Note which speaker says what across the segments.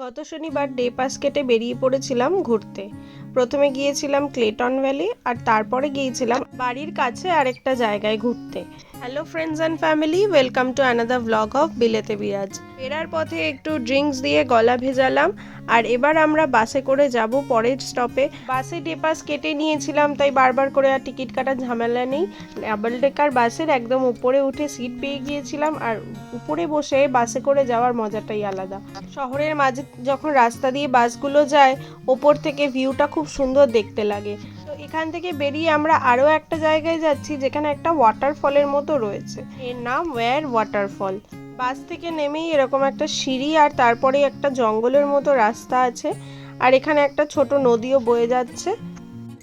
Speaker 1: গত শনিবার day pass কেটে বেরিয়ে পড়েছিলাম ঘুরতে। প্রথমে গিয়েছিলাম ক্লেটন ভ্যালি, আর তারপরে গিয়েছিলাম বাড়ির কাছে আরেকটা জায়গায় ঘুরতে। Hello friends and family welcome to another blog of বিলেতে Biraj ফেরার পথে একটু ড্রিঙ্কস দিয়ে গলা ভেজালাম, আর এবার আমরা বাসে করে যাব পরের স্টপে বাসে ডে পাস কেটে নিয়েছিলাম, তাই বারবার করে আর টিকিট কাটার ঝামেলা নেই। ডাবল ডেকার বাসের একদম উপরে উঠে সিট পেয়ে গিয়েছিলাম, আর উপরে বসে বাসে করে যাওয়ার মজাটাই আলাদা। শহরের মাঝে যখন রাস্তা দিয়ে বাসগুলো যায়, ওপর থেকে ভিউটা খুব সুন্দর দেখতে লাগে। তো এখান থেকে বেরিয়ে আমরা আরও একটা জায়গায় যাচ্ছি, যেখানে একটা ওয়াটারফলের মতো রয়েছে। এর নাম ওয়্যার ওয়াটারফল বাস থেকে নেমেই এরকম একটা সিঁড়ি আর তারপরে একটা জঙ্গলের মতো রাস্তা আছে আর এখানে একটা ছোট নদীও বয়ে যাচ্ছে।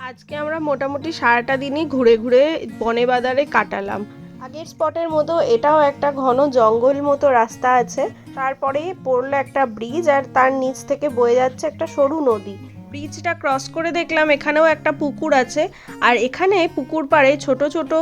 Speaker 1: আজকে আমরা মোটামুটি সারাটা দিনই ঘুরে ঘুরে বনে বাজারে কাটালাম। আগের স্পটের মতো এটাও একটা ঘন জঙ্গল মতো রাস্তা আছে। তারপরে পড়ল একটা ব্রিজ আর তার নিচ থেকে বয়ে যাচ্ছে একটা সরু নদী। ব্রিজটা ক্রস করে দেখলাম, এখানেও একটা পুকুর আছে। আর এখানে পুকুর পাড়ে ছোট ছোট,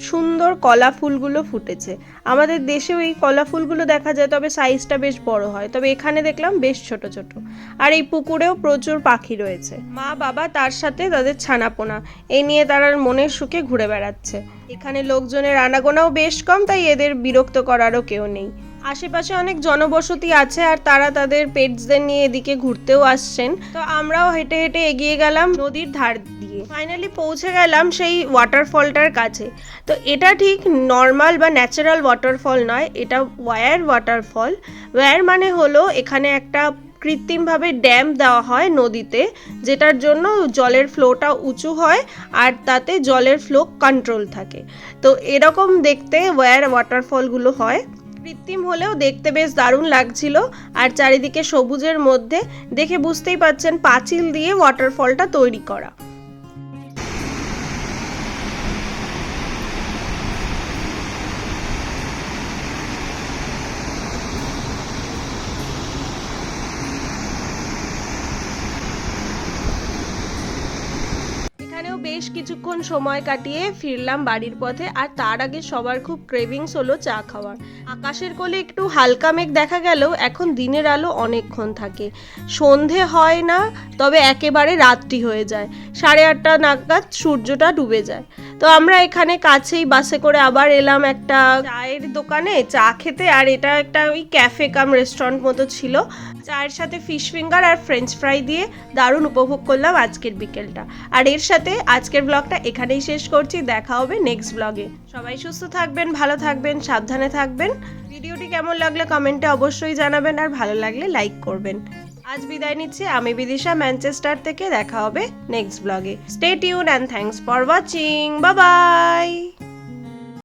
Speaker 1: সুন্দর কলা ফুলগুলো ফুটেছে। আমাদের দেশেও এই কলা ফুলগুলো দেখা যায়, তবে সাইজটা বেশ বড় হয়। তবে এখানে দেখলাম বেশ ছোট ছোট। আর এই পুকুরেও প্রচুর পাখি রয়েছে। মা, বাবা তার সাথে তাদের ছানাপোনা। এই নিয়ে তারা মনের সুখে ঘুরে বেড়াচ্ছে। এখানে লোকজনের আনাগোনাও বেশ কম, তাই এদের বিরক্ত করারও কেউ নেই। আশেপাশে অনেক জনবসতি আছে আর তারা তাদের পেটসদের নিয়ে এদিকে ঘুরতেও আসছেন। তো আমরাও হেঁটে হেঁটে এগিয়ে গেলাম নদীর ধার দিয়ে। ফাইনালি পৌঁছে গেলাম সেই ওয়াটারফলটার কাছে। তো এটা ঠিক নর্মাল বা ন্যাচারাল ওয়াটারফল নয়, এটা ওয়্যার ওয়াটারফল ওয়্যার মানে হলো এখানে একটা কৃত্রিমভাবে ড্যাম দেওয়া হয় নদীতে, যেটার জন্য জলের ফ্লোটা উঁচু হয় আর তাতে জলের ফ্লো কন্ট্রোল থাকে। তো এরকম দেখতে ওয়্যার ওয়াটারফলগুলো হয়। কৃত্রিম হলেও দেখতে বেশ দারুণ লাগছিল। আর চারিদিকে সবুজের মধ্যে দেখে বুঝতেই পাচ্ছেন পাঁচিল দিয়ে ওয়াটারফলটা তৈরি করা এখানেও বেশ কিছুক্ষণ সময় কাটিয়ে ফিরলাম বাড়ির পথে, আর তার আগে সবার খুব ক্রেভিংস হলো চা খাওয়ার। আকাশের কোলে একটু হালকা মেঘ দেখা গেলেও এখন দিনের আলো অনেকক্ষণ থাকে। সন্ধে হয় না, তবে একেবারে রাত্রি হয়ে যায়। সাড়ে আটটা নাগাদ সূর্যটা ডুবে যায়। তো আমরা এখানে কাছেই বাসে করে আবার এলাম একটা চায়ের দোকানে চা খেতে, আর এটা একটা ওই ক্যাফে কাম রেস্টুরেন্ট মতো ছিল। চায়ের সাথে ফিশ ফিঙ্গার আর ফ্রেঞ্চ ফ্রাই দিয়ে দারুণ উপভোগ করলাম আজকের বিকেলটা। আর এর সাথে আজকের ব্লগটা এখানেই শেষ করছি, দেখা হবে নেক্সট ব্লগে সবাই সুস্থ থাকবেন, ভালো থাকবেন, সাবধানে থাকবেন। ভিডিওটি কেমন লাগলে কমেন্টে অবশ্যই জানাবেন আর ভালো লাগলে লাইক করবেন। আজ বিদায় নিচ্ছি, আমি বিদিশা ম্যানচেস্টার থেকে, দেখা হবে নেক্সট ব্লগে stay tune and thanks for watching bye